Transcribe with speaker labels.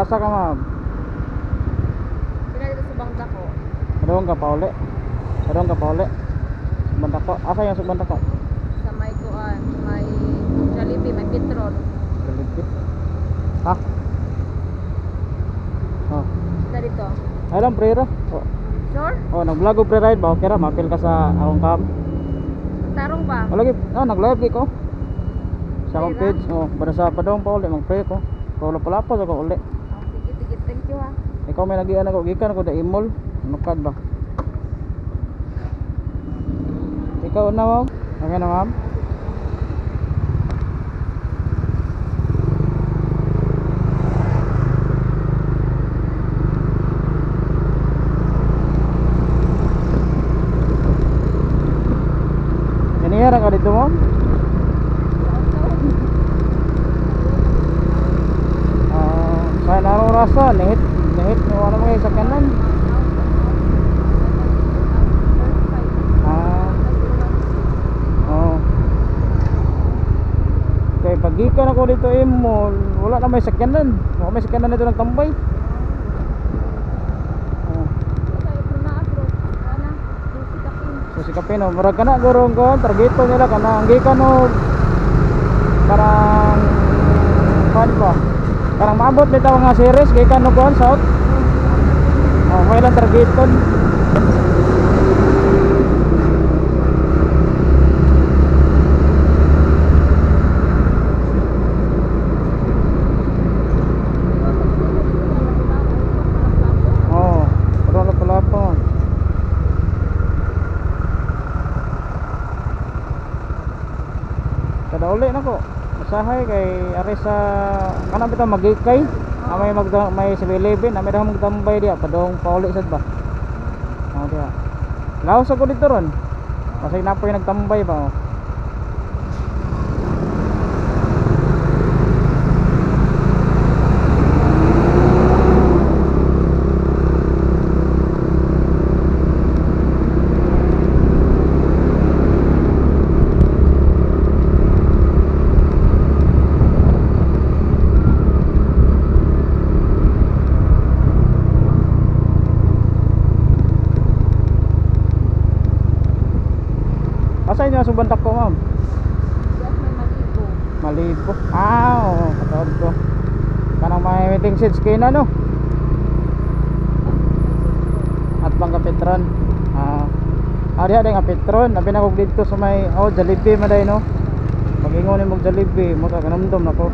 Speaker 1: asa ka ma'am?
Speaker 2: Pila dito sa bangka ko.
Speaker 1: Padong ka pauli. Padong ka pauli. Banda ko. Asa yung banda ko?
Speaker 2: Sa may kuan, may Jollibee, may Petron.
Speaker 1: Kalipit. Ha? Oh.
Speaker 2: Pila dito.
Speaker 1: Ay lang pre-ra. Oh.
Speaker 2: Sure?
Speaker 1: Oh, nag-vlog og pre-ride ba? Okay ra, mapil ka sa akong cam.
Speaker 2: Tarong pa.
Speaker 1: Oh, lagi. Ah, nag-live di ko. Sa akong page. Oh, para sa padong pa uli, mag-pre ko. Pula pala po sa ko uli.
Speaker 2: You ha.
Speaker 1: Ikaw may nagian ako, gikan ako da imol. Nukad ba? Ikaw na ma'am? Okay na ma'am? Ganyan ka dito ma'am? Ah, sa narong rasa, nihit, nihit ni wala mga sa kanan. Ah, oh. Kay pagikan ako dito imol, wala na may sakyanan. Wala may sakyanan dito nagtambay. Oh. So si Kapino, murag ka na gurong ko, targeto nila ka na, ang gikan no, parang, pan? Parang maabot nito mga series, gikan no kuhan, south. Oh, may lang targeton. Oh. Kada uli na ko. Usahay kay ari sa kanang bitaw magikay. Amay mag may 7-Eleven, amay daw magtambay diya padong pauli sad ba. Oh diya. Laos ako dito ron. Kasi napoy nagtambay ba. Oh. Asa inyo sa bantak ko, ma'am?
Speaker 2: Yes, may maligo.
Speaker 1: Malibo. Ah, oo, katawag ko. Kanang may meeting seats kayo na, no? At pang kapitron. Ah, ari ari nga petron, nabi na ko dito sa may oh Jollibee maday no. Pag ingon mo Jollibee, mo sa kanamdom nako.